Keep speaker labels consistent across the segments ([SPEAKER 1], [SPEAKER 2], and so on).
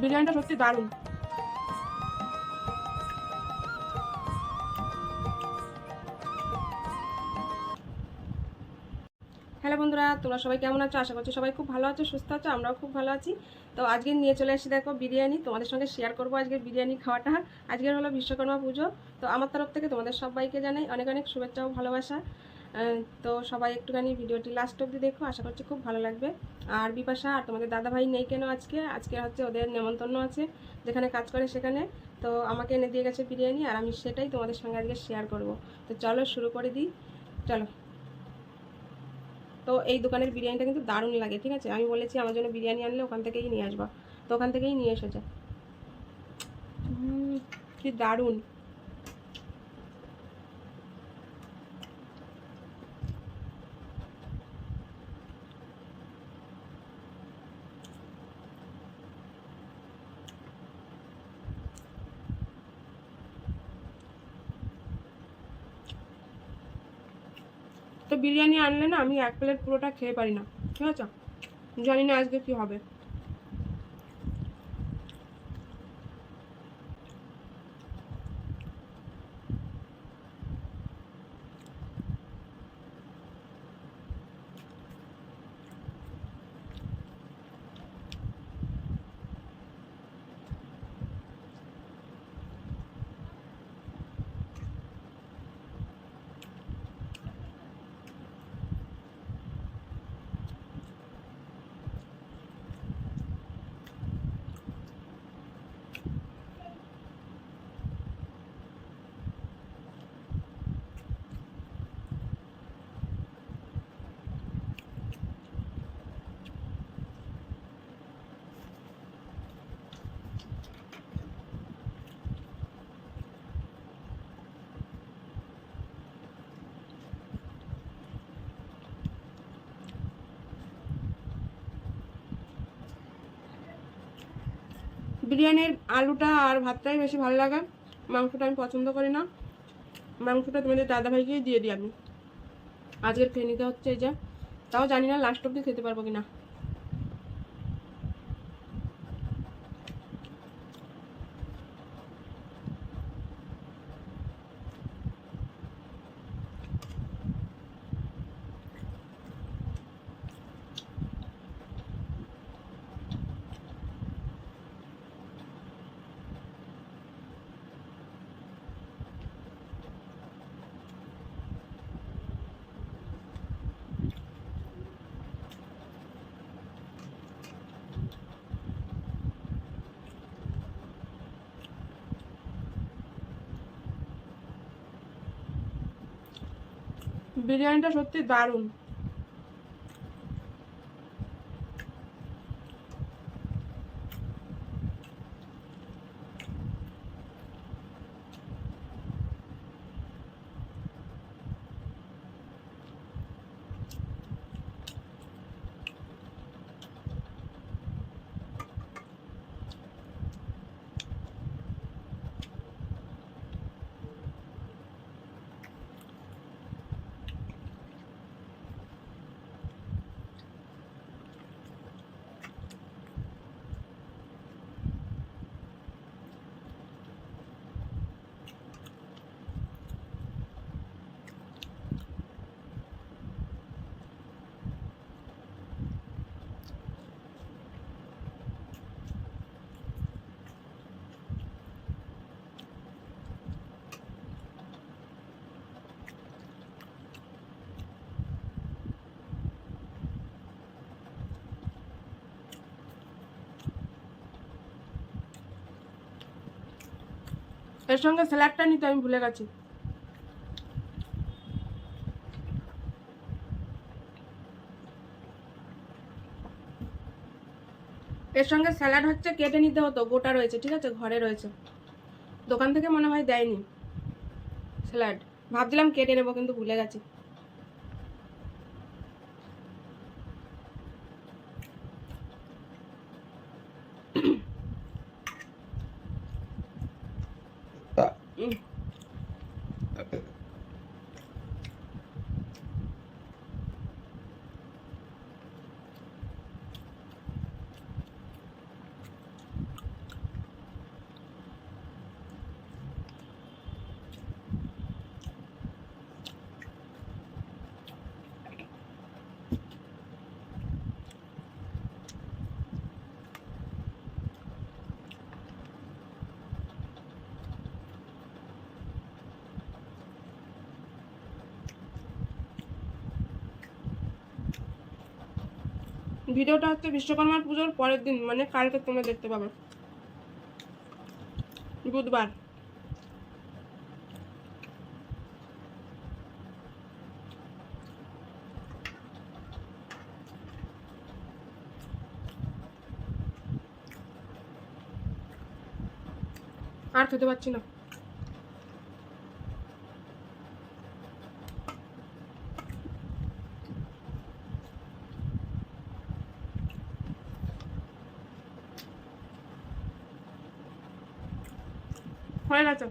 [SPEAKER 1] বিরিয়ানিটা সত্যি দারুণ। হ্যালো বন্ধুরা, তোমরা সবাই কেমন আছো? আশা করছি সবাই খুব ভালো আছো, সুস্থ আছো, আমরাও খুব ভালো আছি। তো আজকে নিয়ে চলে এসে দেখো বিরিয়ানি, তোমাদের সঙ্গে শেয়ার করব আজকে বিরিয়ানি খাওয়াটা। আজকের হলো বিশ্বকর্মা পুজো। তো আমার তরফ থেকে তোমাদের সবাইকে জানাই অনেক অনেক শুভেচ্ছা ও ভালোবাসা। তো সবাই একটুখানি ভিডিওটি লাস্ট অবধি দেখো, আশা করছি খুব ভালো লাগবে। আর বিপাশা, আর তোমাদের দাদা ভাই নেই কেন আজকে? আজকে হচ্ছে ওদের নেমন্তন্ন আছে, যেখানে কাজ করে সেখানে। তো আমাকে এনে দিয়ে গেছে বিরিয়ানি, আর আমি সেটাই তোমাদের সঙ্গে আজকে শেয়ার করব। তো চলো শুরু করে দিই। চলো। তো এই দোকানের বিরিয়ানিটা কিন্তু দারুণ লাগে, ঠিক আছে? আমি বলেছি আমার জন্য বিরিয়ানি আনলে ওখান থেকেই নিয়ে আসবা। তো ওখান থেকেই নিয়ে এসেছে। কি দারুণ। তো বিরিয়ানি আনলে না আমি এক প্লেট পুরোটা খেয়ে পারি না। ঠিক আছে? জানি না আজকে কী হবে। বিরিয়ানির আলুটা আর ভাতটাই বেশি ভালো লাগে। মাংসটা আমি পছন্দ করি না। মাংসটা তোমাদের দাদাভাইকেই দিয়ে দিই আমি। আজকের খেয়ে নিতে হচ্ছে এই যে। তাও জানি না লাস্ট অব্দি খেতে পারব কি না বিরিয়ানিটা সত্যি দারুণ। এর সঙ্গে স্যালাডটা নিতে আমি ভুলে গেছি। এর সঙ্গে স্যালাড হচ্ছে, কেটে নিতে হতো, গোটা রয়েছে, ঠিক আছে, ঘরে রয়েছে। দোকান থেকে মনে হয় দেয়নি স্যালাড। ভাবছিলাম কেটে নেব, কিন্তু ভুলে গেছি। ভিডিওটা হচ্ছে বিশ্বকর্মা পুজোর পরের দিন মানে কালকে তোমরা দেখতে পাবে। বুধবার। আর খেতে পাচ্ছি না। হয়ে গেছে।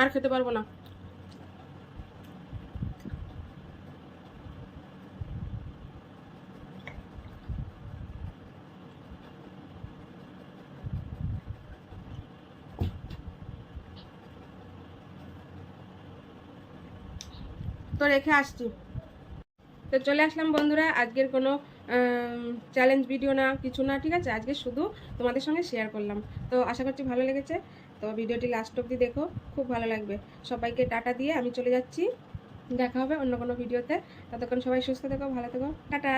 [SPEAKER 1] আর খেতে পারব না। তো রেখে আসছি। তো চলে আসলাম বন্ধুরা, আজকের কোনো চ্যালেঞ্জ ভিডিও না, কিছু না, ঠিক আছে? আজকে শুধু তোমাদের সঙ্গে শেয়ার করলাম। তো আশা করছি ভালো লেগেছে। তো ভিডিওটি লাস্ট অবধি দেখো, খুব ভালো লাগবে। সবাইকে টাটা দিয়ে আমি চলে যাচ্ছি। দেখা হবে অন্য কোনো ভিডিওতে ততক্ষণ সবাই সুস্থ থেকো, ভালো থেকো। টাটা!